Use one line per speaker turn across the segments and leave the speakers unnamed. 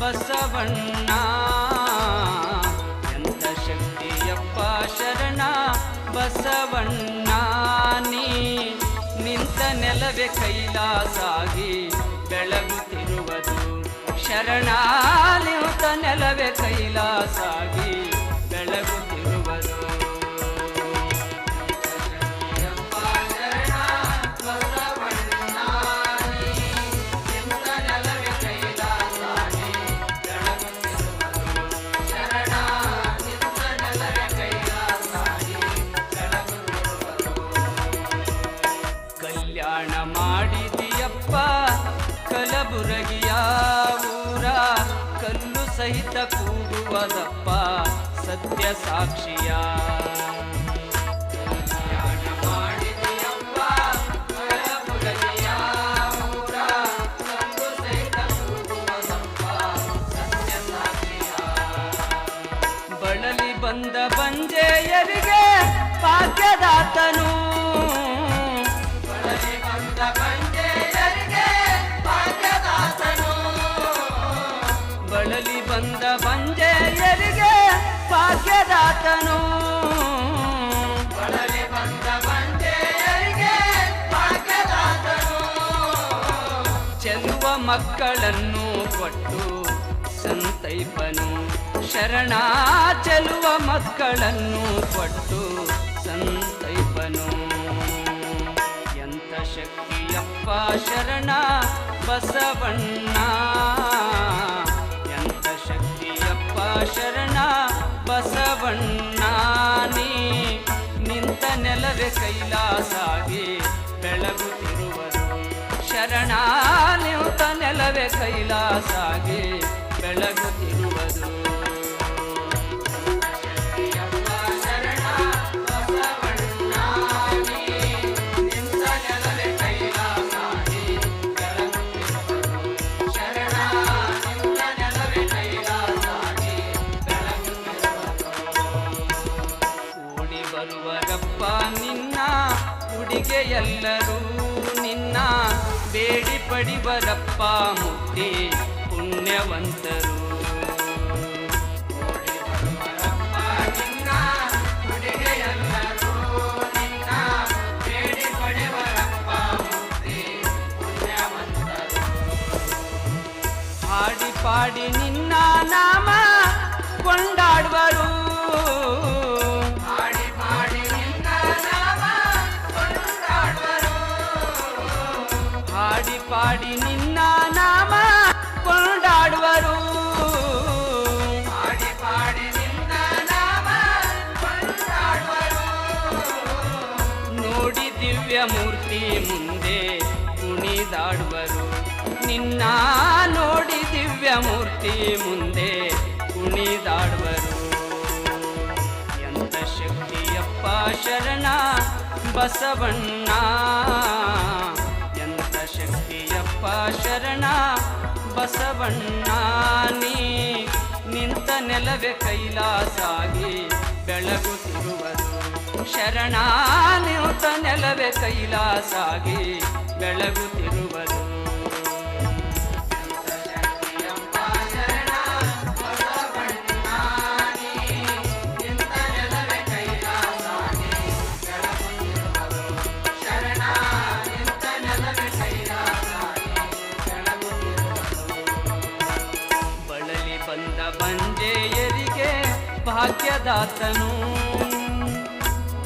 ಬಸವಣ್ಣ. ಎಂತ ಶಕ್ತಿಯಪ್ಪ ಶರಣ ಬಸವಣ್ಣ. ನೀ ನಿಂತ ನೆಲವೇ ಕೈಲಾಸಾಗಿ ಬೆಳಗುತ್ತಿರುವುದು ಶರಣ. ಮಾಡಿದಿಯಪ್ಪ ಕಲಬುರಗಿಯ ಊರ ಕಲ್ಲು ಸಹಿತ ಕೂಗುವದಪ್ಪ ಸತ್ಯ ಸಾಕ್ಷಿಯ. ಬಂದ ಬಂಜೆಯರಿಗೆ ಭಾಗ್ಯದಾತನು ಬಳಲಿ ಬಂದ ಭಾಗ್ಯದಾತನು ಚೆಲುವ ಮಕ್ಕಳನ್ನು ಕೊಟ್ಟು ಸಂತೈಪನು. ಶರಣ ಚೆಲುವ ಮಕ್ಕಳನ್ನು ಕೊಟ್ಟು ಸಂತೈಪನು. ಶರಣ ಬಸವಣ್ಣ. ಎಂತ ಶಕ್ತಿಯಪ್ಪ ಶರಣ ಬಸವಣ್ಣ ನೀ. ನಿಂತ ನೆಲವೇ ಕೈಲಾಸಾಗಿ ಬೆಳಗುತ್ತಿರುವರು. ಶರಣ, ನಿಂತ ನೆಲವೇ ಕೈಲಾಸಾಗಿ ಬೆಳಗುತ್ತಿರುವುದು ಉಡಿಗೆಯೆಲ್ಲರೂ ನಿನ್ನ ಬೇಡಿ ಪಡಿವರಪ್ಪ ಮುಕ್ತಿ ಪುಣ್ಯವಂತರು. ಹಾಡಿ ಪಾಡಿ ನಿನ್ನ ನಾಮ ಕೊಂಡಾಡುವರು. ಹಾಡಿ ನಿನ್ನ ನಾಮ ಕೊಂಡಾಡುವರು. ನೋಡಿ ದಿವ್ಯ ಮೂರ್ತಿ ಮುಂದೆ ಕುಣಿದಾಡುವರು. ನಿನ್ನ ನೋಡಿ ದಿವ್ಯ ಮೂರ್ತಿ ಮುಂದೆ ಕುಣಿದಾಡುವರು. ಎಂತ ಶಕ್ತಿಯಪ್ಪ ಶರಣ ಬಸವಣ್ಣ. ಶರಣ ಬಸವಣ್ಣ ನೀ ನಿಂತ ನೆಲವೇ ಕೈಲಾಸಾಗಿ ಬೆಳಗುತ್ತಿರುವರು ಶರಣ ನಿಂತ ನೆಲವೇ ಕೈಲಾಸಾಗಿ ಬೆಳಗುತ್ತಿರುವುದು ಭಾಗ್ಯದಾತನು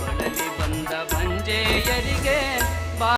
ಬಳಲಿ ಬಂದ ಬಂಜೆಯರಿಗೆ